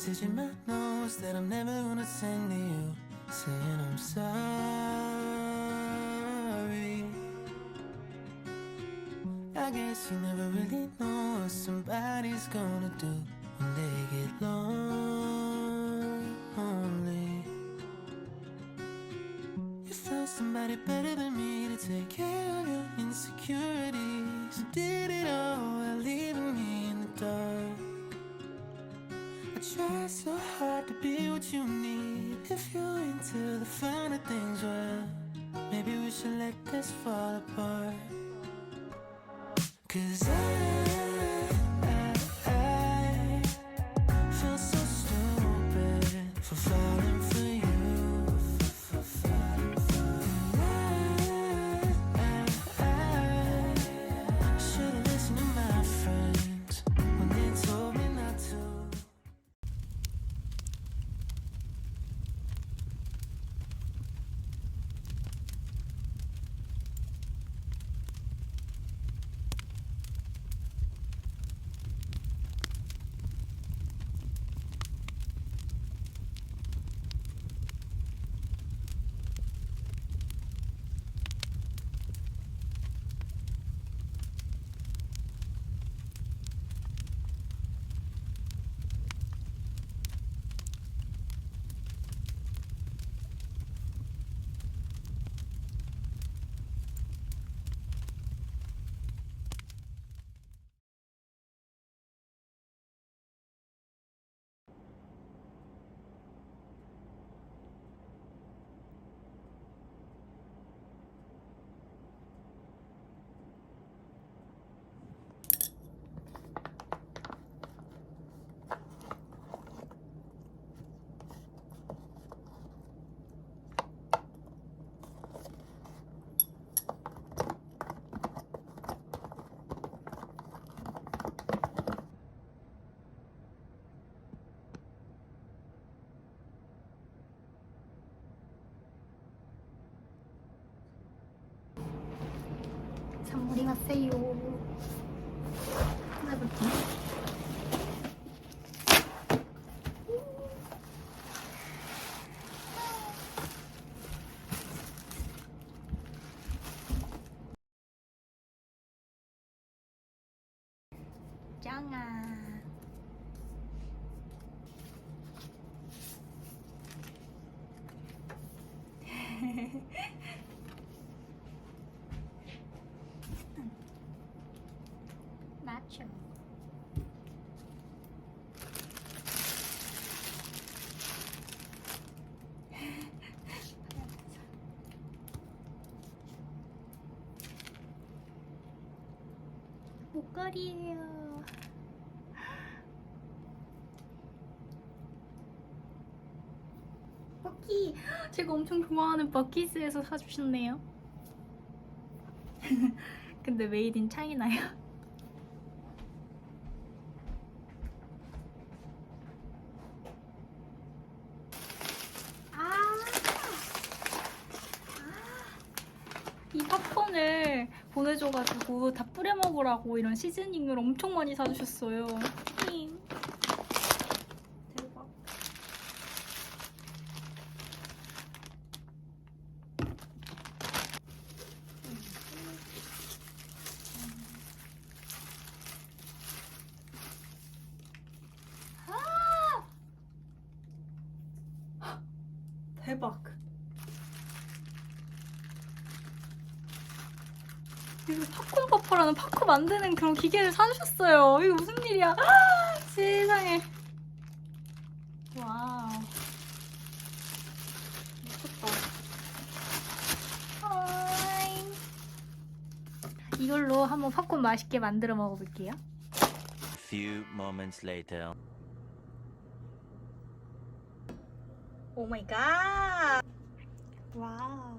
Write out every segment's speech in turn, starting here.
message in my notes that I'm never gonna send to you, saying I'm sorry. I guess you never really know what somebody's gonna do when they get lonely. If you're into the finer things, well, maybe we should let this fall apart. Cause I, na o 나초. 목걸이에요. 버키, 제가 엄청 좋아하는 버키스에서 사주셨네요. 근데 메이드 인 차이나요? 아, 이 팝콘을 보내줘가지고 다 뿌려 먹으라고 이런 시즈닝을 엄청 많이 사주셨어요. 이거 팝콘 버퍼라는 팝콘 만드는 그런 기계를 사주셨어요. 이거 무슨 일이야? 아, 세상에. 와우. 미쳤다. 어잉. 이걸로 한번 팝콘 맛있게 만들어 먹어볼게요. Few moments later. 오 마이 갓. 와우.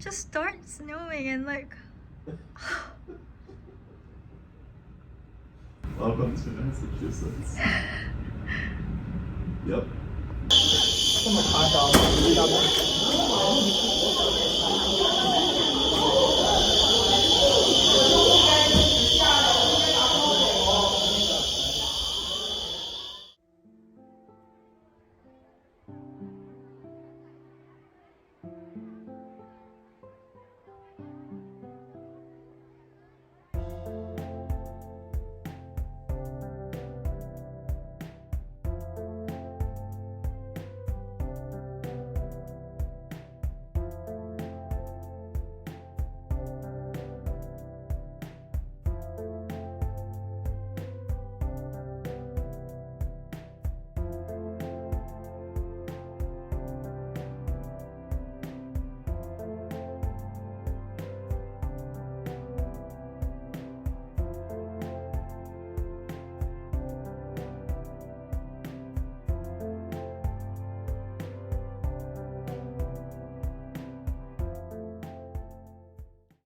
It just starts snowing and like Welcome to Massachusetts. yep.